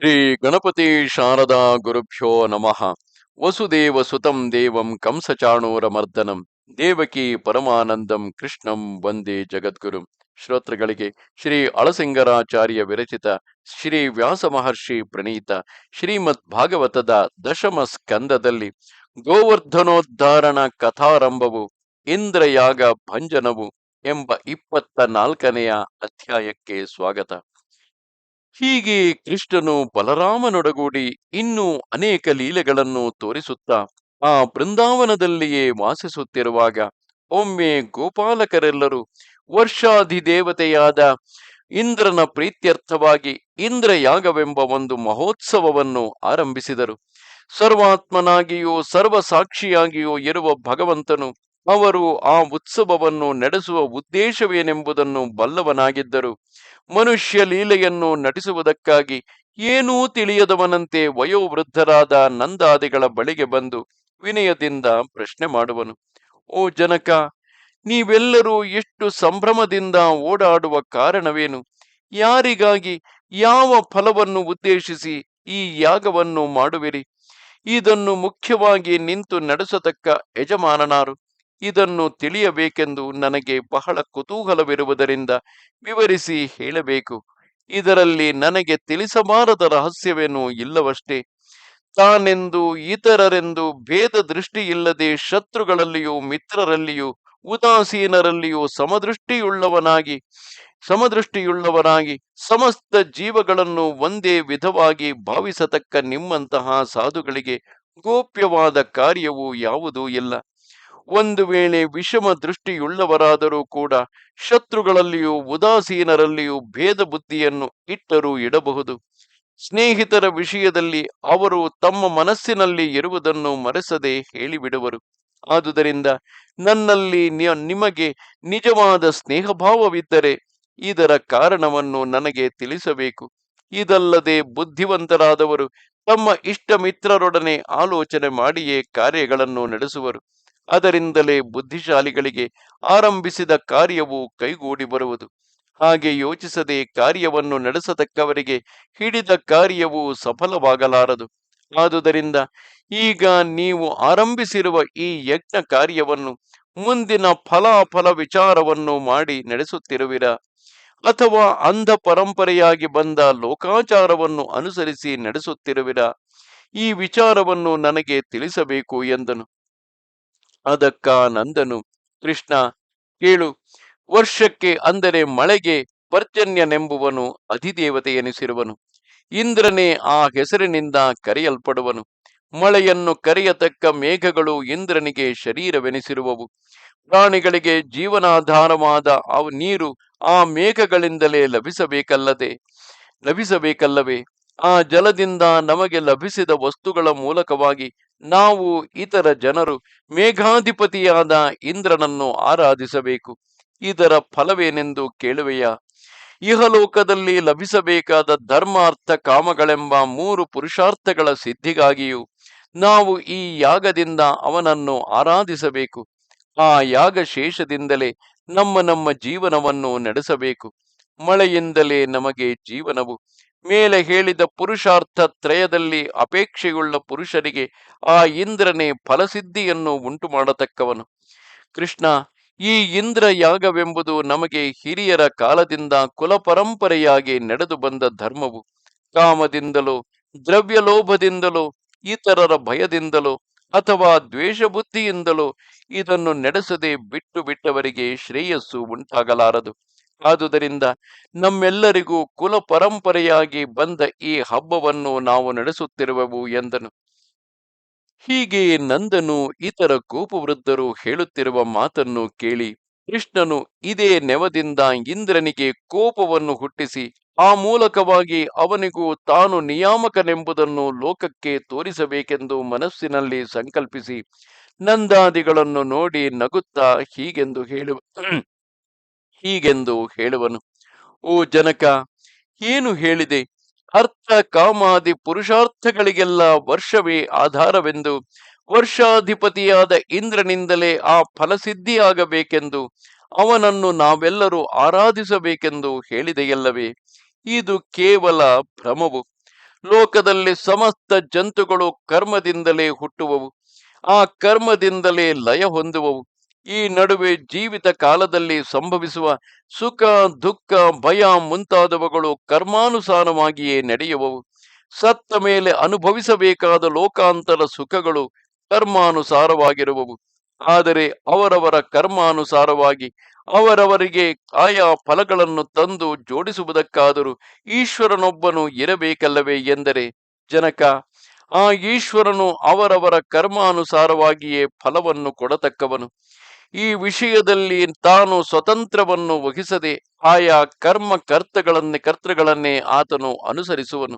ಶ್ರೀ ಗಣಪತಿ ಶಾರದಾ ಗುರುಭ್ಯೋ ನಮಃ. ವಸುದೇವ ಸುತಂ ದೇವಂ ಕಂಸಚಾಣೂರಮರ್ದನಂ. ದೇವಕಿ ಪರಮಾನಂದಂ ಕೃಷ್ಣಂ ವಂದೇ ಜಗದ್ಗುರು. ಶ್ರೋತೃಗಳಿಗೆ ಶ್ರೀ ಅಳಸಿಂಗರಾಚಾರ್ಯ ವಿರಚಿತ ಶ್ರೀ ವ್ಯಾಸ ಮಹರ್ಷಿ ಪ್ರಣೀತ ಶ್ರೀಮದ್ ಭಾಗವತದ ದಶಮ ಸ್ಕಂದದಲ್ಲಿ ಗೋವರ್ಧನೋದ್ಧಾರಣ ಕಥಾರಂಭವು, ಇಂದ್ರಯಾಗ ಭಂಜನವು ಎಂಬ ಇಪ್ಪತ್ತ ನಾಲ್ಕನೆಯ ಅಧ್ಯಾಯಕ್ಕೆ ಸ್ವಾಗತ. ಹೀಗೆ ಕೃಷ್ಣನು ಬಲರಾಮನೊಡಗೂಡಿ ಇನ್ನೂ ಅನೇಕ ಲೀಲೆಗಳನ್ನು ತೋರಿಸುತ್ತಾ ಆ ಬೃಂದಾವನದಲ್ಲಿಯೇ ವಾಸಿಸುತ್ತಿರುವಾಗ ಒಮ್ಮೆ ಗೋಪಾಲಕರೆಲ್ಲರೂ ವರ್ಷಾಧಿದೇವತೆಯಾದ ಇಂದ್ರನ ಪ್ರೀತ್ಯರ್ಥವಾಗಿ ಇಂದ್ರಯಾಗವೆಂಬ ಒಂದು ಮಹೋತ್ಸವವನ್ನು ಆರಂಭಿಸಿದರು. ಸರ್ವಾತ್ಮನಾಗಿಯೂ ಸರ್ವಸಾಕ್ಷಿಯಾಗಿಯೂ ಇರುವ ಭಗವಂತನು ಅವರು ಆ ಉತ್ಸವವನ್ನು ನಡೆಸುವ ಉದ್ದೇಶವೇನೆಂಬುದನ್ನು ಬಲ್ಲವನಾಗಿದ್ದರು. ಮನುಷ್ಯ ಲೀಲೆಯನ್ನು ನಟಿಸುವುದಕ್ಕಾಗಿ ಏನೂ ತಿಳಿಯದವನಂತೆ ವಯೋವೃದ್ಧರಾದ ನಂದಾದಿಗಳ ಬಳಿಗೆ ಬಂದು ವಿನಯದಿಂದ ಪ್ರಶ್ನೆ ಮಾಡುವನು. ಓ ಜನಕ, ನೀವೆಲ್ಲರೂ ಎಷ್ಟು ಸಂಭ್ರಮದಿಂದ ಓಡಾಡುವ ಕಾರಣವೇನು? ಯಾರಿಗಾಗಿ ಯಾವ ಫಲವನ್ನು ಉದ್ದೇಶಿಸಿ ಈ ಯಾಗವನ್ನು ಮಾಡುವಿರಿ? ಇದನ್ನು ಮುಖ್ಯವಾಗಿ ನಿಂತು ನಡೆಸತಕ್ಕ ಯಜಮಾನನಾರು. ಇದನ್ನು ತಿಳಿಯಬೇಕೆಂದು ನನಗೆ ಬಹಳ ಕುತೂಹಲವಿರುವುದರಿಂದ ವಿವರಿಸಿ ಹೇಳಬೇಕು. ಇದರಲ್ಲಿ ನನಗೆ ತಿಳಿಸಬಾರದ ರಹಸ್ಯವೇನೂ ಇಲ್ಲವಷ್ಟೇ. ತಾನೆಂದು ಇತರರೆಂದು ಭೇದ ದೃಷ್ಟಿಯಿಲ್ಲದೆ ಶತ್ರುಗಳಲ್ಲಿಯೂ ಮಿತ್ರರಲ್ಲಿಯೂ ಉದಾಸೀನರಲ್ಲಿಯೂ ಸಮದೃಷ್ಟಿಯುಳ್ಳವನಾಗಿ ಸಮದೃಷ್ಟಿಯುಳ್ಳವನಾಗಿ ಸಮಸ್ತ ಜೀವಗಳನ್ನು ಒಂದೇ ವಿಧವಾಗಿ ಭಾವಿಸತಕ್ಕ ನಿಮ್ಮಂತಹ ಸಾಧುಗಳಿಗೆ ಗೋಪ್ಯವಾದ ಕಾರ್ಯವು ಯಾವುದೂ ಇಲ್ಲ. ಒಂದು ವೇಳೆ ವಿಷಮ ದೃಷ್ಟಿಯುಳ್ಳವರಾದರೂ ಕೂಡ ಶತ್ರುಗಳಲ್ಲಿಯೂ ಉದಾಸೀನರಲ್ಲಿಯೂ ಭೇದ ಬುದ್ಧಿಯನ್ನು ಇಟ್ಟರೂ ಇಡಬಹುದು. ಸ್ನೇಹಿತರ ವಿಷಯದಲ್ಲಿ ಅವರು ತಮ್ಮ ಮನಸ್ಸಿನಲ್ಲಿ ಇರುವುದನ್ನು ಮರೆಸದೆ ಹೇಳಿಬಿಡುವರು. ಆದುದರಿಂದ ನನ್ನಲ್ಲಿ ನಿಮಗೆ ನಿಜವಾದ ಸ್ನೇಹಭಾವವಿದ್ದರೆ ಇದರ ಕಾರಣವನ್ನು ನನಗೆ ತಿಳಿಸಬೇಕು. ಇದಲ್ಲದೆ ಬುದ್ಧಿವಂತರಾದವರು ತಮ್ಮ ಇಷ್ಟ ಮಿತ್ರರೊಡನೆ ಆಲೋಚನೆ ಮಾಡಿಯೇ ಕಾರ್ಯಗಳನ್ನು ನಡೆಸುವರು. ಅದರಿಂದಲೇ ಬುದ್ಧಿಶಾಲಿಗಳಿಗೆ ಆರಂಭಿಸಿದ ಕಾರ್ಯವು ಕೈಗೂಡಿ ಬರುವುದು. ಹಾಗೆ ಯೋಚಿಸದೆ ಕಾರ್ಯವನ್ನು ನಡೆಸತಕ್ಕವರಿಗೆ ಹಿಡಿದ ಕಾರ್ಯವು ಸಫಲವಾಗಲಾರದು. ಆದುದರಿಂದ ಈಗ ನೀವು ಆರಂಭಿಸಿರುವ ಈ ಯಜ್ಞ ಕಾರ್ಯವನ್ನು ಮುಂದಿನ ಫಲಾಫಲ ವಿಚಾರವನ್ನು ಮಾಡಿ ನಡೆಸುತ್ತಿರುವಿರ? ಅಥವಾ ಅಂಧ ಪರಂಪರೆಯಾಗಿ ಬಂದ ಲೋಕಾಚಾರವನ್ನು ಅನುಸರಿಸಿ ನಡೆಸುತ್ತಿರುವಿರ? ಈ ವಿಚಾರವನ್ನು ನನಗೆ ತಿಳಿಸಬೇಕು ಎಂದನು. ಅದಕ್ಕ ನಂದನು, ಕೃಷ್ಣ, ಕೇಳು, ವರ್ಷಕ್ಕೆ ಅಂದರೆ ಮಳೆಗೆ ಪರ್ಜನ್ಯನೆಂಬುವನು ಅಧಿದೇವತೆ ಎನಿಸಿರುವನು. ಇಂದ್ರನೇ ಆ ಹೆಸರಿನಿಂದ ಕರೆಯಲ್ಪಡುವನು. ಮಳೆಯನ್ನು ಕರೆಯತಕ್ಕ ಮೇಘಗಳು ಇಂದ್ರನಿಗೆ ಶರೀರವೆನಿಸಿರುವವು. ಪ್ರಾಣಿಗಳಿಗೆ ಜೀವನಾಧಾರವಾದ ಅವ ನೀರು ಆ ಮೇಘಗಳಿಂದಲೇ ಲಭಿಸಬೇಕಲ್ಲದೆ, ಲಭಿಸಬೇಕಲ್ಲವೇ? ಆ ಜಲದಿಂದ ನಮಗೆ ಲಭಿಸಿದ ವಸ್ತುಗಳ ಮೂಲಕವಾಗಿ ನಾವು ಇತರ ಜನರು ಮೇಘಾಧಿಪತಿಯಾದ ಇಂದ್ರನನ್ನು ಆರಾಧಿಸಬೇಕು. ಇದರ ಫಲವೇನೆಂದು ಕೇಳುವೆಯ? ಇಹಲೋಕದಲ್ಲಿ ಲಭಿಸಬೇಕಾದ ಧರ್ಮಾರ್ಥ ಕಾಮಗಳೆಂಬ ಮೂರು ಪುರುಷಾರ್ಥಗಳ ಸಿದ್ಧಿಗಾಗಿಯೂ ನಾವು ಈ ಯಾಗದಿಂದ ಅವನನ್ನು ಆರಾಧಿಸಬೇಕು. ಆ ಯಾಗ ಶೇಷದಿಂದಲೇ ನಮ್ಮ ನಮ್ಮ ಜೀವನವನ್ನು ನಡೆಸಬೇಕು. ಮಳೆಯಿಂದಲೇ ನಮಗೆ ಜೀವನವು ಮೇಲೆ ಹೇಳಿದ ಪುರುಷಾರ್ಥ ತ್ರಯದಲ್ಲಿ ಅಪೇಕ್ಷೆಯುಳ್ಳ ಪುರುಷರಿಗೆ ಆ ಇಂದ್ರನೇ ಫಲಸಿದ್ಧಿಯನ್ನು ಉಂಟು ಮಾಡತಕ್ಕವನು ಕೃಷ್ಣ, ಈ ಇಂದ್ರ ಯಾಗವೆಂಬುದು ನಮಗೆ ಹಿರಿಯರ ಕಾಲದಿಂದ ಕುಲಪರಂಪರೆಯಾಗಿ ನಡೆದು ಬಂದ ಧರ್ಮವು. ಕಾಮದಿಂದಲೋ ದ್ರವ್ಯ ಲೋಭದಿಂದಲೋ ಇತರರ ಭಯದಿಂದಲೋ ಅಥವಾ ದ್ವೇಷ ಬುದ್ಧಿಯಿಂದಲೋ ಇದನ್ನು ನಡೆಸದೆ ಬಿಟ್ಟು ಬಿಟ್ಟವರಿಗೆ ಶ್ರೇಯಸ್ಸು ಉಂಟಾಗಲಾರದು. ಆದುದರಿಂದ ನಮ್ಮೆಲ್ಲರಿಗೂ ಕುಲ ಪರಂಪರೆಯಾಗಿ ಬಂದ ಈ ಹಬ್ಬವನ್ನು ನಾವು ನಡೆಸುತ್ತಿರುವೆವು ಎಂದನು. ಹೀಗೆ ನಂದನು ಇತರ ಕೋಪವೃದ್ಧರು ಹೇಳುತ್ತಿರುವ ಮಾತನ್ನು ಕೇಳಿ ಕೃಷ್ಣನು ಇದೇ ನೆವದಿಂದ ಇಂದ್ರನಿಗೆ ಕೋಪವನ್ನು ಹುಟ್ಟಿಸಿ ಆ ಮೂಲಕವಾಗಿ ಅವನಿಗೂ ತಾನು ನಿಯಾಮಕನೆಂಬುದನ್ನು ಲೋಕಕ್ಕೆ ತೋರಿಸಬೇಕೆಂದು ಮನಸ್ಸಿನಲ್ಲಿ ಸಂಕಲ್ಪಿಸಿ ನಂದಾದಿಗಳನ್ನು ನೋಡಿ ನಗುತ್ತಾ ಹೀಗೆಂದು ಹೇಳುವ ಹೀಗೆಂದು ಹೇಳುವನು, ಓ ಜನಕ, ಏನು ಹೇಳಿದೆ? ಅರ್ಥ ಕಾಮಾದಿ ಪುರುಷಾರ್ಥಗಳಿಗೆಲ್ಲ ವರ್ಷವೇ ಆಧಾರವೆಂದು, ವರ್ಷಾಧಿಪತಿಯಾದ ಇಂದ್ರನಿಂದಲೇ ಆ ಫಲಸಿದ್ಧಿಯಾಗಬೇಕೆಂದು, ಅವನನ್ನು ನಾವೆಲ್ಲರೂ ಆರಾಧಿಸಬೇಕೆಂದು ಹೇಳಿದೆಯಲ್ಲವೇ? ಇದು ಕೇವಲ ಭ್ರಮವು. ಲೋಕದಲ್ಲಿ ಸಮಸ್ತ ಜಂತುಗಳು ಕರ್ಮದಿಂದಲೇ ಹುಟ್ಟುವವು. ಆ ಕರ್ಮದಿಂದಲೇ ಲಯ ಹೊಂದುವವು. ಈ ನಡುವೆ ಜೀವಿತ ಕಾಲದಲ್ಲಿ ಸಂಭವಿಸುವ ಸುಖ, ದುಃಖ, ಭಯ ಮುಂತಾದವುಗಳು ಕರ್ಮಾನುಸಾರವಾಗಿಯೇ ನಡೆಯುವವು. ಸತ್ತ ಮೇಲೆ ಅನುಭವಿಸಬೇಕಾದ ಲೋಕಾಂತರ ಸುಖಗಳು ಕರ್ಮಾನುಸಾರವಾಗಿರುವವು. ಆದರೆ ಅವರವರ ಕರ್ಮಾನುಸಾರವಾಗಿ ಅವರವರಿಗೆ ಆಯಾ ಫಲಗಳನ್ನು ತಂದು ಜೋಡಿಸುವುದಕ್ಕಾದರೂ ಈಶ್ವರನೊಬ್ಬನು ಇರಬೇಕಲ್ಲವೇ ಎಂದರೆ ಜನಕ, ಆ ಈಶ್ವರನು ಅವರವರ ಕರ್ಮಾನುಸಾರವಾಗಿಯೇ ಫಲವನ್ನು ಕೊಡತಕ್ಕವನು. ಈ ವಿಷಯದಲ್ಲಿ ತಾನು ಸ್ವತಂತ್ರವನ್ನು ವಹಿಸದೆ ಆಯಾ ಕರ್ಮ ಕರ್ತಗಳನ್ನೇ ಕರ್ತೃಗಳನ್ನೇ ಆತನು ಅನುಸರಿಸುವನು.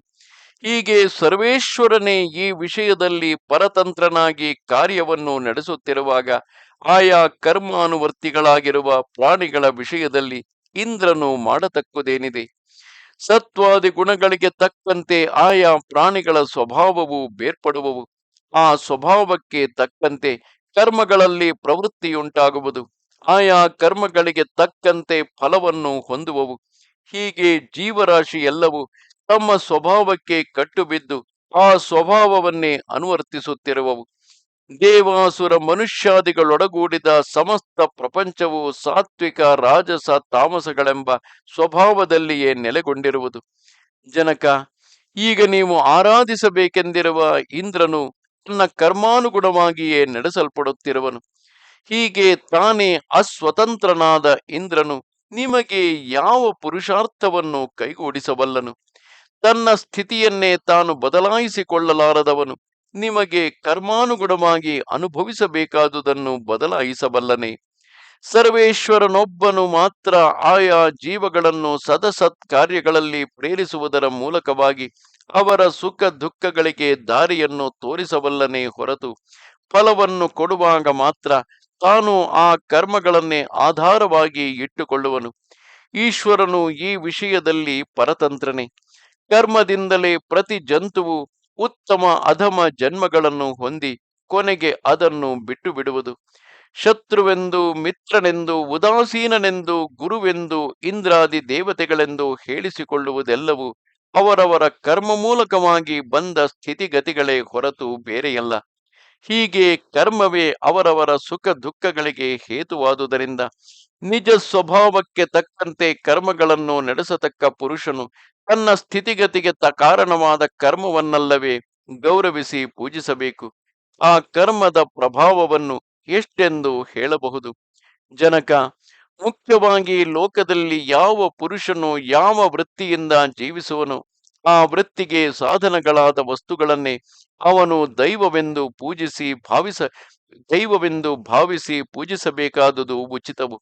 ಹೀಗೆ ಸರ್ವೇಶ್ವರನೇ ಈ ವಿಷಯದಲ್ಲಿ ಪರತಂತ್ರನಾಗಿ ಕಾರ್ಯವನ್ನು ನಡೆಸುತ್ತಿರುವಾಗ ಆಯಾ ಕರ್ಮಾನುವರ್ತಿಗಳಾಗಿರುವ ಪ್ರಾಣಿಗಳ ವಿಷಯದಲ್ಲಿ ಇಂದ್ರನು ಮಾಡತಕ್ಕುದೇನಿದೆ? ಸತ್ವಾದಿ ಗುಣಗಳಿಗೆ ತಕ್ಕಂತೆ ಆಯಾ ಪ್ರಾಣಿಗಳ ಸ್ವಭಾವವು ಬೇರ್ಪಡುವವು. ಆ ಸ್ವಭಾವಕ್ಕೆ ತಕ್ಕಂತೆ ಕರ್ಮಗಳಲ್ಲಿ ಪ್ರವೃತ್ತಿಯುಂಟಾಗುವುದು. ಆಯಾ ಕರ್ಮಗಳಿಗೆ ತಕ್ಕಂತೆ ಫಲವನ್ನು ಹೊಂದುವವು. ಹೀಗೆ ಜೀವರಾಶಿ ಎಲ್ಲವೂ ತಮ್ಮ ಸ್ವಭಾವಕ್ಕೆ ಕಟ್ಟುಬಿದ್ದು ಆ ಸ್ವಭಾವವನ್ನೇ ಅನುವರ್ತಿಸುತ್ತಿರುವವು. ದೇವಾಸುರ ಮನುಷ್ಯಾದಿಗಳೊಡಗೂಡಿದ ಸಮಸ್ತ ಪ್ರಪಂಚವು ಸಾತ್ವಿಕ, ರಾಜಸ, ತಾಮಸಗಳೆಂಬ ಸ್ವಭಾವದಲ್ಲಿಯೇ ನೆಲೆಗೊಂಡಿರುವುದು. ಜನಕ, ಈಗ ನೀವು ಆರಾಧಿಸಬೇಕೆಂದಿರುವ ಇಂದ್ರನು ತನ್ನ ಕರ್ಮಾನುಗುಣವಾಗಿಯೇ ನಡೆಸಲ್ಪಡುತ್ತಿರುವನು. ಹೀಗೆ ತಾನೇ ಅಸ್ವತಂತ್ರನಾದ ಇಂದ್ರನು ನಿಮಗೆ ಯಾವ ಪುರುಷಾರ್ಥವನ್ನು ಕೈಗೂಡಿಸಬಲ್ಲನು. ತನ್ನ ಸ್ಥಿತಿಯನ್ನೇ ತಾನು ಬದಲಾಯಿಸಿಕೊಳ್ಳಲಾರದವನು. ನಿಮಗೆ ಕರ್ಮಾನುಗುಣವಾಗಿ ಅನುಭವಿಸಬೇಕಾದುದನ್ನು ಬದಲಾಯಿಸಬಲ್ಲನೆ. ಸರ್ವೇಶ್ವರನೊಬ್ಬನು ಮಾತ್ರ ಆಯಾ ಜೀವಗಳನ್ನು ಸದಸತ್ ಕಾರ್ಯಗಳಲ್ಲಿ ಪ್ರೇರಿಸುವುದರ ಮೂಲಕವಾಗಿ ಅವರ ಸುಖ ದುಃಖಗಳಿಗೆ ದಾರಿಯನ್ನು ತೋರಿಸಬಲ್ಲನೇ ಹೊರತು ಫಲವನ್ನು ಕೊಡುವಾಗ ಮಾತ್ರ ತಾನು ಆ ಕರ್ಮಗಳನ್ನೇ ಆಧಾರವಾಗಿ ಇಟ್ಟುಕೊಳ್ಳುವನು. ಈಶ್ವರನು ಈ ವಿಷಯದಲ್ಲಿ ಪರತಂತ್ರನೇ. ಕರ್ಮದಿಂದಲೇ ಪ್ರತಿ ಜಂತುವು ಉತ್ತಮ ಅಧಮ ಜನ್ಮಗಳನ್ನು ಹೊಂದಿ ಕೊನೆಗೆ ಅದನ್ನು ಬಿಟ್ಟು ಬಿಡುವುದು ಶತ್ರುವೆಂದು, ಮಿತ್ರನೆಂದು, ಉದಾಸೀನನೆಂದು, ಗುರುವೆಂದು, ಇಂದ್ರಾದಿ ದೇವತೆಗಳೆಂದು ಹೇಳಿಸಿಕೊಳ್ಳುವುದೆಲ್ಲವೂ ಅವರವರ ಕರ್ಮ ಮೂಲಕವಾಗಿ ಬಂದ ಸ್ಥಿತಿಗತಿಗಳೇ ಹೊರತು ಬೇರೆಯಲ್ಲ. ಹೀಗೆ ಕರ್ಮವೇ ಅವರವರ ಸುಖ ದುಃಖಗಳಿಗೆ ಹೇತುವಾದುದರಿಂದ ನಿಜ ಸ್ವಭಾವಕ್ಕೆ ತಕ್ಕಂತೆ ಕರ್ಮಗಳನ್ನು ನಡೆಸತಕ್ಕ ಪುರುಷನು ತನ್ನ ಸ್ಥಿತಿಗತಿಗೆ ತ ಕಾರಣವಾದ ಕರ್ಮವನ್ನಲ್ಲವೇ ಗೌರವಿಸಿ ಪೂಜಿಸಬೇಕು. ಆ ಕರ್ಮದ ಪ್ರಭಾವವನ್ನು ಎಷ್ಟೆಂದು ಹೇಳಬಹುದು. ಜನಕ ಮುಖ್ಯವಾಗಿ ಲೋಕದಲ್ಲಿ ಯಾವ ಪುರುಷನು ಯಾವ ವೃತ್ತಿಯಿಂದ ಜೀವಿಸುವನು, ಆ ವೃತ್ತಿಗೆ ಸಾಧನಗಳಾದ ವಸ್ತುಗಳನ್ನೇ ಅವನು ದೈವವೆಂದು ಪೂಜಿಸಿ ಭಾವಿಸ, ದೈವವೆಂದು ಭಾವಿಸಿ ಪೂಜಿಸಬೇಕಾದುದು ಉಚಿತವು.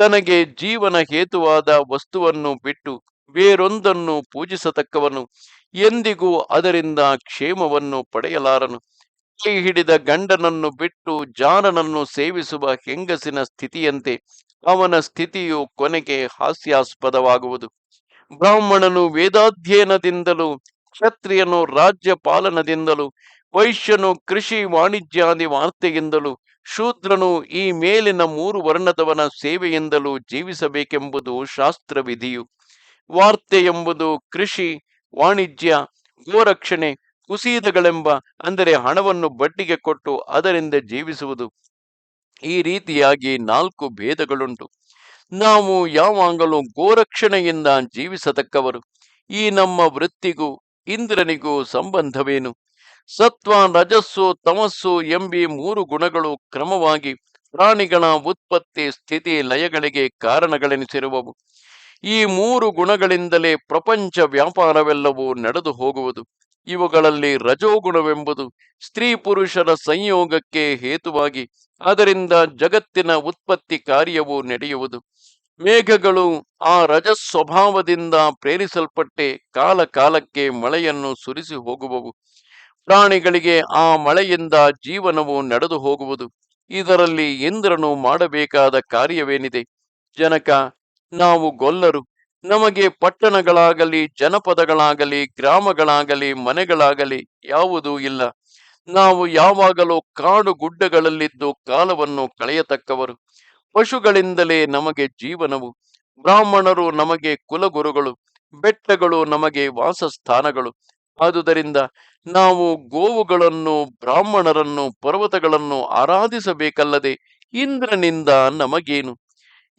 ತನಗೆ ಜೀವನ ಹೇತುವಾದ ವಸ್ತುವನ್ನು ಬಿಟ್ಟು ಬೇರೊಂದನ್ನು ಪೂಜಿಸತಕ್ಕವನು, ಎಂದಿಗೂ ಅದರಿಂದ ಕ್ಷೇಮವನ್ನು ಪಡೆಯಲಾರನು. ಕೈ ಹಿಡಿದ ಗಂಡನನ್ನು ಬಿಟ್ಟು ಜಾನನನ್ನು ಸೇವಿಸುವ ಹೆಂಗಸಿನ ಸ್ಥಿತಿಯಂತೆ ಅವನ ಸ್ಥಿತಿಯು ಕೊನೆಗೆ ಹಾಸ್ಯಾಸ್ಪದವಾಗುವುದು. ಬ್ರಾಹ್ಮಣನು ವೇದಾಧ್ಯಯನದಿಂದಲೂ, ಕ್ಷತ್ರಿಯನು ರಾಜ್ಯ ಪಾಲನದಿಂದಲೂ ವೈಶ್ಯನು ಕೃಷಿ ವಾಣಿಜ್ಯಾದಿ ವಾರ್ತೆಯಿಂದಲೂ, ಶೂದ್ರನು ಈ ಮೇಲಿನ ಮೂರು ವರ್ಣದವನ ಸೇವೆಯಿಂದಲೂ ಜೀವಿಸಬೇಕೆಂಬುದು ಶಾಸ್ತ್ರವಿಧಿಯು. ವಾರ್ತೆ ಎಂಬುದು ಕೃಷಿ, ವಾಣಿಜ್ಯ, ಗೋರಕ್ಷಣೆ, ಕುಸೀದಗಳೆಂಬ, ಅಂದರೆ ಹಣವನ್ನು ಬಡ್ಡಿಗೆ ಕೊಟ್ಟು ಅದರಿಂದ ಜೀವಿಸುವುದು. ಈ ರೀತಿಯಾಗಿ ನಾಲ್ಕು ಭೇದಗಳುಂಟು. ನಾವು ಯಾವಾಗಲೂ ಗೋರಕ್ಷಣೆಯಿಂದ ಜೀವಿಸತಕ್ಕವರು. ಈ ನಮ್ಮ ವೃತ್ತಿಗೂ, ಇಂದ್ರನಿಗೂ ಸಂಬಂಧವೇನು? ಸತ್ವ, ರಜಸ್ಸು, ತಮಸ್ಸು ಎಂಬಿ ಮೂರು ಗುಣಗಳು ಕ್ರಮವಾಗಿ ಪ್ರಾಣಿಗಳ ಉತ್ಪತ್ತಿ, ಸ್ಥಿತಿ, ಲಯಗಳಿಗೆ ಕಾರಣಗಳೆನಿಸಿರುವವು. ಈ ಮೂರು ಗುಣಗಳಿಂದಲೇ ಪ್ರಪಂಚ ವ್ಯಾಪಾರವೆಲ್ಲವೂ ನಡೆದು ಹೋಗುವುದು ಇವುಗಳಲ್ಲಿ ರಜೋಗುಣವೆಂಬುದು ಸ್ತ್ರೀ ಪುರುಷರ ಸಂಯೋಗಕ್ಕೆ ಹೇತುವಾಗಿ, ಅದರಿಂದ ಜಗತ್ತಿನ ಉತ್ಪತ್ತಿ ಕಾರ್ಯವು ನಡೆಯುವುದು. ಮೇಘಗಳು ಆ ರಜಸ್ ಸ್ವಭಾವದಿಂದ ಪ್ರೇರಿಸಲ್ಪಟ್ಟೆ ಕಾಲ ಕಾಲಕ್ಕೆ ಮಳೆಯನ್ನು ಸುರಿಸಿ ಹೋಗುವವು. ಪ್ರಾಣಿಗಳಿಗೆ ಆ ಮಳೆಯಿಂದ ಜೀವನವು ನಡೆದು ಹೋಗುವುದು. ಇದರಲ್ಲಿ ಇಂದ್ರನು ಮಾಡಬೇಕಾದ ಕಾರ್ಯವೇನಿದೆ? ಜನಕ, ನಾವು ಗೊಲ್ಲರು. ನಮಗೆ ಪಟ್ಟಣಗಳಾಗಲಿ, ಜನಪದಗಳಾಗಲಿ, ಗ್ರಾಮಗಳಾಗಲಿ, ಮನೆಗಳಾಗಲಿ ಯಾವುದೂ ಇಲ್ಲ. ನಾವು ಯಾವಾಗಲೂ ಕಾಡು ಗುಡ್ಡಗಳಲ್ಲಿದ್ದು ಕಾಲವನ್ನು ಕಳೆಯತಕ್ಕವರು. ಪಶುಗಳಿಂದಲೇ ನಮಗೆ ಜೀವನವು. ಬ್ರಾಹ್ಮಣರು ನಮಗೆ ಕುಲಗುರುಗಳು, ಬೆಟ್ಟಗಳು ನಮಗೆ ವಾಸಸ್ಥಾನಗಳು. ಆದುದರಿಂದ ನಾವು ಗೋವುಗಳನ್ನು, ಬ್ರಾಹ್ಮಣರನ್ನು, ಪರ್ವತಗಳನ್ನು ಆರಾಧಿಸಬೇಕಲ್ಲದೆ ಇಂದ್ರನಿಂದ ನಮಗೇನು?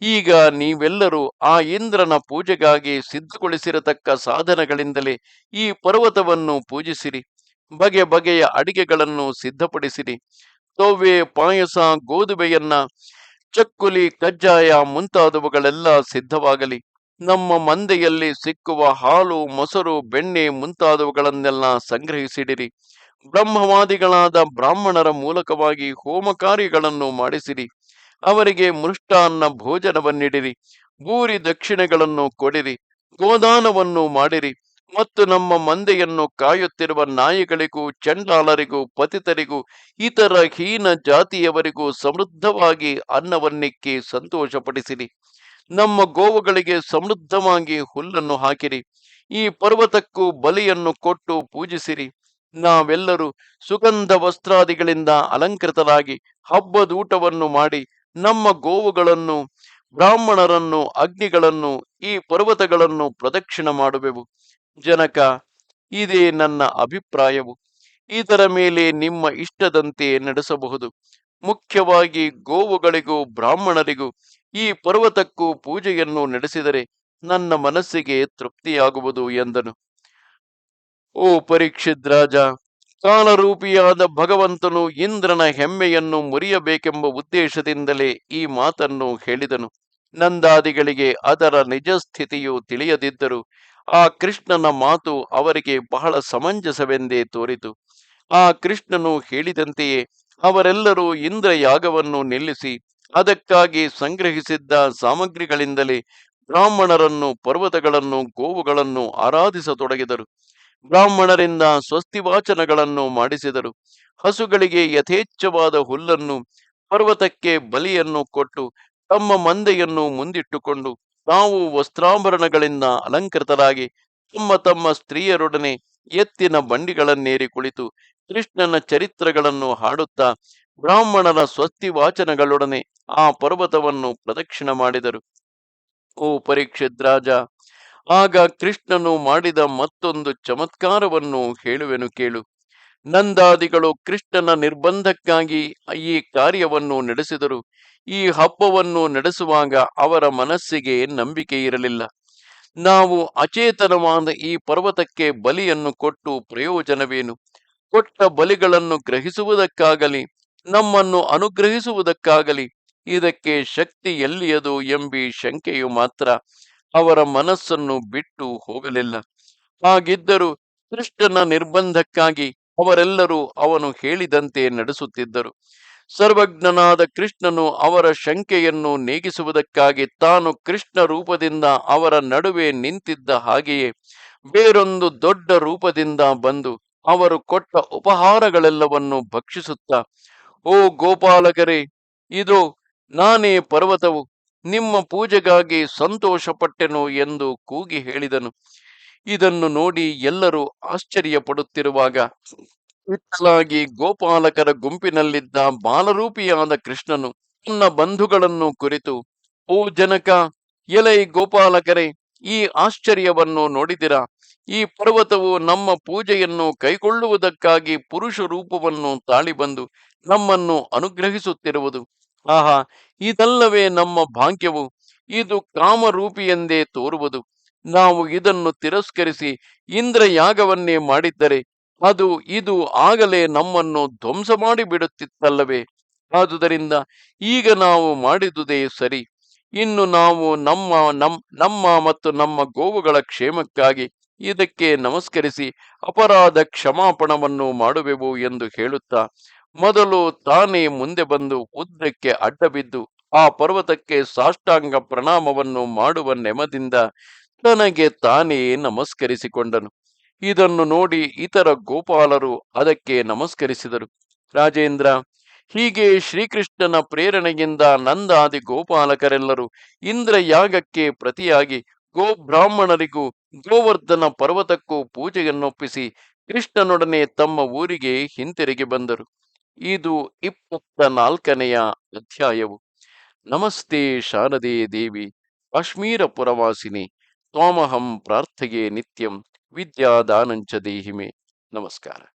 ಈಗ ನೀವೆಲ್ಲರೂ ಆ ಇಂದ್ರನ ಪೂಜೆಗಾಗಿ ಸಿದ್ಧಗೊಳಿಸಿರತಕ್ಕ ಸಾಧನಗಳಿಂದಲೇ ಈ ಪರ್ವತವನ್ನು ಪೂಜಿಸಿರಿ. ಬಗೆ ಬಗೆಯ ಅಡಿಗೆಗಳನ್ನು ಸಿದ್ಧಪಡಿಸಿರಿ. ತೋವೆ ಪಾಯಸ ಗೋಧುವೆಯನ್ನ ಚಕ್ಕುಲಿ, ಕಜ್ಜಾಯ ಮುಂತಾದವುಗಳೆಲ್ಲ ಸಿದ್ಧವಾಗಲಿ. ನಮ್ಮ ಮಂದೆಯಲ್ಲಿ ಸಿಕ್ಕುವ ಹಾಲು, ಮೊಸರು, ಬೆಣ್ಣೆ ಮುಂತಾದವುಗಳನ್ನೆಲ್ಲ ಸಂಗ್ರಹಿಸಿಡಿರಿ. ಬ್ರಹ್ಮವಾದಿಗಳಾದ ಬ್ರಾಹ್ಮಣರ ಮೂಲಕವಾಗಿ ಹೋಮ ಕಾರ್ಯಗಳನ್ನು ಮಾಡಿಸಿರಿ. ಅವರಿಗೆ ಮೃಷ್ಟಾನ್ನ ಭೋಜನವನ್ನಿಡಿರಿ ಭೂರಿ ದಕ್ಷಿಣೆಗಳನ್ನು ಕೊಡಿರಿ, ಗೋದಾನವನ್ನು ಮಾಡಿರಿ ಮತ್ತು ನಮ್ಮ ಮಂದೆಯನ್ನು ಕಾಯುತ್ತಿರುವ ನಾಯಿಗಳಿಗೂ, ಚಂಡಾಲರಿಗೂ, ಪತಿತರಿಗೂ, ಇತರ ಹೀನ ಜಾತಿಯವರಿಗೂ ಸಮೃದ್ಧವಾಗಿ ಅನ್ನವನ್ನಿಕ್ಕಿ ಸಂತೋಷಪಡಿಸಿರಿ. ನಮ್ಮ ಗೋವುಗಳಿಗೆ ಸಮೃದ್ಧವಾಗಿ ಹುಲ್ಲನ್ನು ಹಾಕಿರಿ, ಈ ಪರ್ವತಕ್ಕೂ ಬಲಿಯನ್ನು ಕೊಟ್ಟು ಪೂಜಿಸಿರಿ. ನಾವೆಲ್ಲರೂ ಸುಗಂಧ ವಸ್ತ್ರಾದಿಗಳಿಂದ ಅಲಂಕೃತರಾಗಿ ಹಬ್ಬದೂಟವನ್ನು ಮಾಡಿ ನಮ್ಮ ಗೋವುಗಳನ್ನು, ಬ್ರಾಹ್ಮಣರನ್ನು, ಅಗ್ನಿಗಳನ್ನು, ಈ ಪರ್ವತಗಳನ್ನು ಪ್ರದಕ್ಷಿಣ ಮಾಡುವೆವು. ಜನಕ, ಇದೇ ನನ್ನ ಅಭಿಪ್ರಾಯವು. ಇದರ ಮೇಲೆ ನಿಮ್ಮ ಇಷ್ಟದಂತೆ ನಡೆಸಬಹುದು. ಮುಖ್ಯವಾಗಿ ಗೋವುಗಳಿಗೂ ಬ್ರಾಹ್ಮಣರಿಗೂ ಈ ಪರ್ವತಕ್ಕೂ ಪೂಜೆಯನ್ನು ನಡೆಸಿದರೆ ನನ್ನ ಮನಸ್ಸಿಗೆ ತೃಪ್ತಿಯಾಗುವುದು ಎಂದನು. ಓ ಪರೀಕ್ಷಿತ್ ರಾಜ ಕಾಲರೂಪಿಯಾದ ಭಗವಂತನು ಇಂದ್ರನ ಹೆಮ್ಮೆಯನ್ನು ಮುರಿಯಬೇಕೆಂಬ ಉದ್ದೇಶದಿಂದಲೇ ಈ ಮಾತನ್ನು ಹೇಳಿದನು. ನಂದಾದಿಗಳಿಗೆ ಅದರ ನಿಜ ಸ್ಥಿತಿಯು ತಿಳಿಯದಿದ್ದರು ಆ ಕೃಷ್ಣನ ಮಾತು ಅವರಿಗೆ ಬಹಳ ಸಮಂಜಸವೆಂದೇ ತೋರಿತು. ಆ ಕೃಷ್ಣನು ಹೇಳಿದಂತೆಯೇ ಅವರೆಲ್ಲರೂ ಇಂದ್ರ ಯಾಗವನ್ನು ನಿಲ್ಲಿಸಿ ಅದಕ್ಕಾಗಿ ಸಂಗ್ರಹಿಸಿದ್ದ ಸಾಮಗ್ರಿಗಳಿಂದಲೇ ಬ್ರಾಹ್ಮಣರನ್ನು ಪರ್ವತಗಳನ್ನು, ಗೋವುಗಳನ್ನು ಆರಾಧಿಸತೊಡಗಿದರು. ಬ್ರಾಹ್ಮಣರಿಂದ ಸ್ವಸ್ತಿ ವಾಚನಗಳನ್ನು ಮಾಡಿಸಿದರು. ಹಸುಗಳಿಗೆ ಯಥೇಚ್ಛವಾದ ಹುಲ್ಲನ್ನು, ಪರ್ವತಕ್ಕೆ ಬಲಿಯನ್ನು ಕೊಟ್ಟು ತಮ್ಮ ಮಂದೆಯನ್ನು ಮುಂದಿಟ್ಟುಕೊಂಡು ತಾವು ವಸ್ತ್ರಾಭರಣಗಳಿಂದ ಅಲಂಕೃತರಾಗಿ ತಮ್ಮ ತಮ್ಮ ಸ್ತ್ರೀಯರೊಡನೆ ಎತ್ತಿನ ಬಂಡಿಗಳನ್ನೇರಿ ಕುಳಿತು ಕೃಷ್ಣನ ಚರಿತ್ರಗಳನ್ನು ಹಾಡುತ್ತಾ ಬ್ರಾಹ್ಮಣರ ಸ್ವಸ್ತಿ ವಾಚನಗಳೊಡನೆ ಆ ಪರ್ವತವನ್ನು ಪ್ರದಕ್ಷಿಣ ಮಾಡಿದರು. ಓ ಪರೀಕ್ಷಿತ್ ರಾಜ ಆಗ ಕೃಷ್ಣನು ಮಾಡಿದ ಮತ್ತೊಂದು ಚಮತ್ಕಾರವನ್ನು ಹೇಳುವೆನು ಕೇಳು. ನಂದಾದಿಗಳು ಕೃಷ್ಣನ ನಿರ್ಬಂಧಕ್ಕಾಗಿ ಈ ಕಾರ್ಯವನ್ನು ನಡೆಸಿದರು. ಈ ಹಬ್ಬವನ್ನು ನಡೆಸುವಾಗ ಅವರ ಮನಸ್ಸಿಗೆ ನಂಬಿಕೆ ಇರಲಿಲ್ಲ. ನಾವು ಅಚೇತನವಾದ ಈ ಪರ್ವತಕ್ಕೆ ಬಲಿಯನ್ನು ಕೊಟ್ಟು ಪ್ರಯೋಜನವೇನು? ಕೊಟ್ಟ ಬಲಿಗಳನ್ನು ಗ್ರಹಿಸುವುದಕ್ಕಾಗಲಿ, ನಮ್ಮನ್ನು ಅನುಗ್ರಹಿಸುವುದಕ್ಕಾಗಲಿ, ಇದಕ್ಕೆ ಶಕ್ತಿ ಎಲ್ಲಿಯದು ಎಂಬಿ ಶಂಕೆಯು ಮಾತ್ರ. ಅವರ ಮನಸ್ಸನ್ನು ಬಿಟ್ಟು ಹೋಗಲಿಲ್ಲ. ಹಾಗಿದ್ದರೂ ಕೃಷ್ಣನ ನಿರ್ಬಂಧಕ್ಕಾಗಿ ಅವರೆಲ್ಲರೂ ಅವನು ಹೇಳಿದಂತೆ ನಡೆಸುತ್ತಿದ್ದರು. ಸರ್ವಜ್ಞನಾದ ಕೃಷ್ಣನು ಅವರ ಶಂಕೆಯನ್ನು ನೀಗಿಸುವುದಕ್ಕಾಗಿ ತಾನು ಕೃಷ್ಣ ರೂಪದಿಂದ ಅವರ ನಡುವೆ ನಿಂತಿದ್ದ ಹಾಗೆಯೇ ಬೇರೊಂದು ದೊಡ್ಡ ರೂಪದಿಂದ ಬಂದು ಅವರು ಕೊಟ್ಟ ಉಪಹಾರಗಳೆಲ್ಲವನ್ನು ಭಕ್ಷಿಸುತ್ತಾ, ಓ ಗೋಪಾಲಕರೇ, ಇದು ನಾನೇ ಪರ್ವತವು ನಿಮ್ಮ ಪೂಜೆಗಾಗಿ ಸಂತೋಷಪಟ್ಟೆನು ಎಂದು ಕೂಗಿ ಹೇಳಿದನು. ಇದನ್ನು ನೋಡಿ ಎಲ್ಲರೂ ಆಶ್ಚರ್ಯಪಡುತ್ತಿರುವಾಗ ಇತ್ತಲಾಗಿ ಗೋಪಾಲಕರ ಗುಂಪಿನಲ್ಲಿದ್ದ ಬಾಲರೂಪಿಯಾದ ಕೃಷ್ಣನು ತನ್ನ ಬಂಧುಗಳನ್ನು ಕುರಿತು, ಓ ಜನಕ, ಎಲೈ ಗೋಪಾಲಕರೇ, ಈ ಆಶ್ಚರ್ಯವನ್ನು ನೋಡಿದಿರ? ಈ ಪರ್ವತವು ನಮ್ಮ ಪೂಜೆಯನ್ನು ಕೈಗೊಳ್ಳುವುದಕ್ಕಾಗಿ ಪುರುಷ ರೂಪವನ್ನು ತಾಳಿ ಬಂದು ನಮ್ಮನ್ನು ಅನುಗ್ರಹಿಸುತ್ತಿರುವುದು. ಆಹಾ, ಇದಲ್ಲವೇ ನಮ್ಮ ಭಾಗ್ಯವು. ಇದು ಕಾಮರೂಪಿ ಎಂದೇ ತೋರುವುದು. ನಾವು ಇದನ್ನು ತಿರಸ್ಕರಿಸಿ ಇಂದ್ರ ಯಾಗವನ್ನೇ ಮಾಡಿದ್ದರೆ ಅದು ಇದು ಆಗಲೇ ನಮ್ಮನ್ನು ಧ್ವಂಸ ಮಾಡಿ ಬಿಡುತ್ತಿತ್ತಲ್ಲವೇ ಆದುದರಿಂದ ಈಗ ನಾವು ಮಾಡಿದುದೇ ಸರಿ. ಇನ್ನು ನಾವು ನಮ್ಮ, ನಮ್, ನಮ್ಮ ಮತ್ತು ನಮ್ಮ ಗೋವುಗಳ ಕ್ಷೇಮಕ್ಕಾಗಿ ಇದಕ್ಕೆ ನಮಸ್ಕರಿಸಿ ಅಪರಾಧ ಕ್ಷಮಾಪಣವನ್ನು ಮಾಡುವೆವು ಎಂದು ಹೇಳುತ್ತಾ ಮೊದಲು ತಾನೇ ಮುಂದೆ ಬಂದು ಉದ್ದಕ್ಕೆ ಅಡ್ಡಬಿದ್ದು ಆ ಪರ್ವತಕ್ಕೆ ಸಾಷ್ಟಾಂಗ ಪ್ರಣಾಮವನ್ನು ಮಾಡುವ ನೆಮದಿಂದ ತನಗೆ ತಾನೇ ನಮಸ್ಕರಿಸಿಕೊಂಡನು. ಇದನ್ನು ನೋಡಿ ಇತರ ಗೋಪಾಲರು ಅದಕ್ಕೆ ನಮಸ್ಕರಿಸಿದರು. ರಾಜೇಂದ್ರ, ಹೀಗೆ ಶ್ರೀಕೃಷ್ಣನ ಪ್ರೇರಣೆಯಿಂದ ನಂದಾದಿ ಗೋಪಾಲಕರೆಲ್ಲರೂ ಇಂದ್ರ ಯಾಗಕ್ಕೆ ಪ್ರತಿಯಾಗಿ ಗೋಬ್ರಾಹ್ಮಣರಿಗೂ ಗೋವರ್ಧನ ಪರ್ವತಕ್ಕೂ ಪೂಜೆಯನ್ನೊಪ್ಪಿಸಿ ಕೃಷ್ಣನೊಡನೆ ತಮ್ಮ ಊರಿಗೆ ಹಿಂತಿರುಗಿ ಬಂದರು. ಇದು ಇಪ್ಪತ್ತ ನಾಲ್ಕನೆಯ ಅಧ್ಯಾಯವು. ನಮಸ್ತೆ ಶಾರದೆ ದೇವಿ, ಕಾಶ್ಮೀರ ಪುರವಾಸಿನಿ, ತ್ವಾಮಹಂ ಪ್ರಾರ್ಥೆಯೇ ನಿತ್ಯಂ, ವಿದ್ಯಾದಾನಂಚ ದೇಹಿಮೆ. ನಮಸ್ಕಾರ.